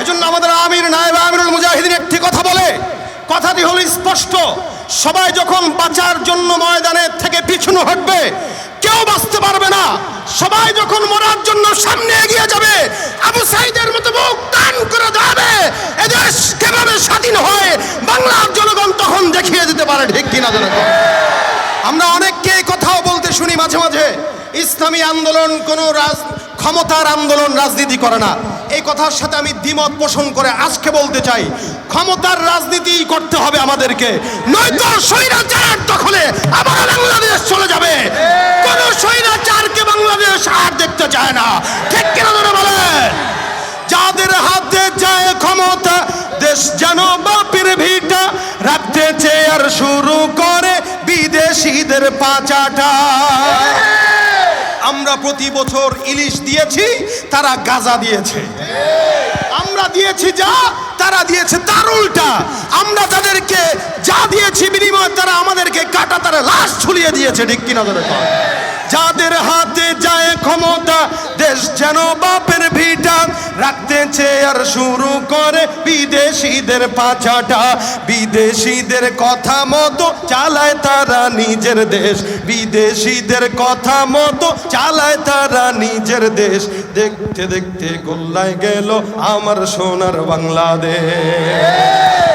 এজন্য আমাদের আমির নায়েব আমিরুল মুজাহিদিন একটি কথা বলে, কথাটি হলো স্পষ্ট। সবাই যখন বাঁচার জন্য ময়দানের থেকে পিছনে হটবে, কেউ বাঁচতে পারবে না। সবাই যখন মরার জন্য সামনে এগিয়ে যাবে, আবু সাইদের মতো মুখ টান করে দাঁড়াবে, এদেশ কীভাবে স্বাধীন হয়, বাংলার জনগণ তখন দেখিয়ে দিতে পারে ঠিক কিনা জনগণ আমরা অনেককে এই কথাও বলতে শুনি মাঝে মাঝে, ইসলামী আন্দোলন কোনো রাজ, ক্ষমতার আন্দোলন রাজনীতি করে না। এই কথার সাথে আমি দ্বিমত পোষণ করে আজকে বলতে চাই, ক্ষমতার রাজনীতি করতে হবে আমাদেরকে। নয়তো স্বৈরাচার দখলে আবার বাংলাদেশ চলে যাবে। কোন স্বৈরাচারকে বাংলাদেশ আর দেখতে চায় না। ঠিক কিনা ধরে বলেন? যাদের হাতে যায় ক্ষমতা, দেশ যেন বাপের ভিটা রাখতে চেয়ার শুরু করে বিদেশিদের পাচাটা। আমরা প্রতি বছর ইলিশ দিয়েছি, তারা গাজা দিয়েছে আমরা দিয়েছি যা, তারা দিয়েছে তার উল্টা আমরা তাদেরকে যা দিয়েছি বিনিময়ে তারা আমাদেরকে কাটা তারা লাশ ছুলিয়ে দিয়েছে, ঠিক কর। যাদের হাতে যায় ক্ষমতা, দেশ যেন রাখতে আর শুরু করে বিদেশিদের পাচাটা। বিদেশিদের কথা মতো চালায় তারা নিজের দেশ। বিদেশিদের কথা মতো চালায় তারা নিজের দেশ। দেখতে দেখতে গোল্লায় গেল আমার সোনার বাংলাদেশ।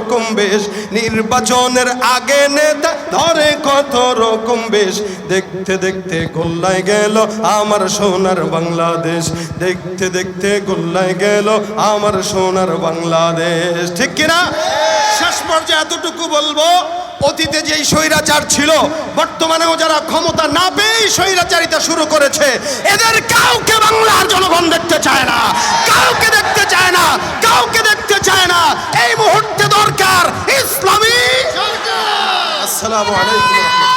রকম বেশ। নির্বাচনের আগে নেতা ধরে কত রকম বেশ। দেখতে দেখতে গোল্লায় গেল আমার সোনার বাংলাদেশ। দেখতে দেখতে গোল্লায় গেল আমার সোনার বাংলাদেশ। ঠিক কিনা? শেষ পর্যায়ে এতটুকু বলব, অতীতে যেই স্বৈরাচার ছিল, বর্তমানেও যারা ক্ষমতা না পেয়ে স্বৈরাচারিতা শুরু করেছে, এদের কাউকে বাংলার জনগণ দেখতে চায় না। আসসালামু আলাইকুম।